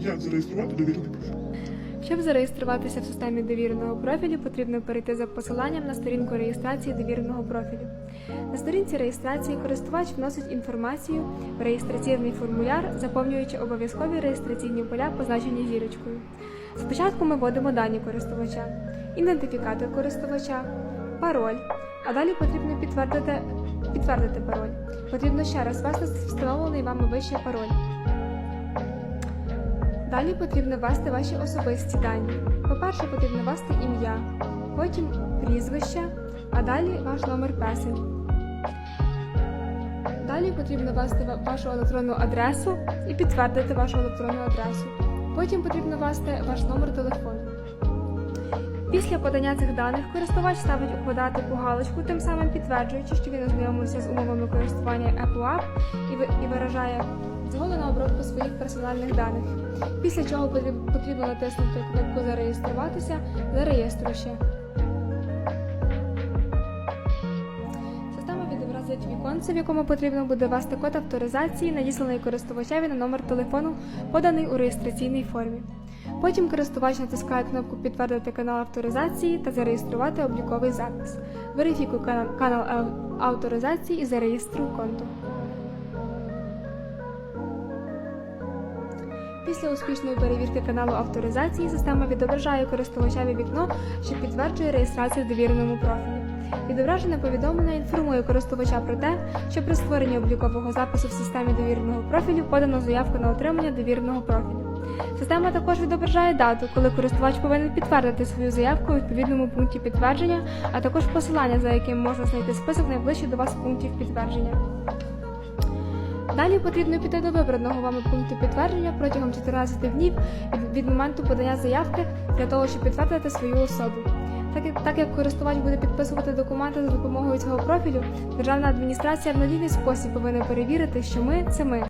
Як зареєструвати довірений профіль? Щоб зареєструватися в системі довіреного профілю, потрібно перейти за посиланням на сторінку реєстрації довіреного профілю. На сторінці реєстрації користувач вносить інформацію в реєстраційний формуляр, заповнюючи обов'язкові реєстраційні поля, позначені зірочкою. Спочатку ми вводимо дані користувача, ідентифікатор користувача, пароль, а далі потрібно підтвердити, підтвердити пароль. Потрібно ще раз ввести встановлений вами вище пароль. Далі потрібно ввести ваші особисті дані. По-перше, потрібно ввести ім'я, потім прізвище, а далі ваш номер песень. Далі потрібно ввести вашу електронну адресу і підтвердити вашу електронну адресу. Потім потрібно ввести ваш номер телефону. Після подання цих даних користувач ставить у квадратику галочку, тим самим підтверджуючи, що він ознайомився з умовами користування Apple App і, і виражає згоду на обробку своїх персональних даних. Після чого потрібно натиснути кнопку Зареєструватися Зареєструй ще. Система відобразить віконце, в якому потрібно буде ввести код авторизації, надісланий користувачеві на номер телефону, поданий у реєстраційній формі. Потім користувач натискає кнопку Підтвердити канал авторизації та зареєструвати обліковий запис. Верифікуй канал, авторизації і зареєструй конто. Після успішної перевірки каналу авторизації система відображає користувачеві вікно, що підтверджує реєстрацію в довіреному профілі. Відображене повідомлення інформує користувача про те, що при створенні облікового запису в системі довіреного профілю подано заявку на отримання довіреного профілю. Система також відображає дату, коли користувач повинен підтвердити свою заявку у відповідному пункті підтвердження, а також посилання, за яким можна знайти список найближчих до вас пунктів підтвердження. Далі потрібно піти до вибраного вами пункту підтвердження протягом 14 днів від, моменту подання заявки для того, щоб підтвердити свою особу. Так так як користувач буде підписувати документи за допомогою цього профілю, державна адміністрація в надійний спосіб повинна перевірити, що ми це ми.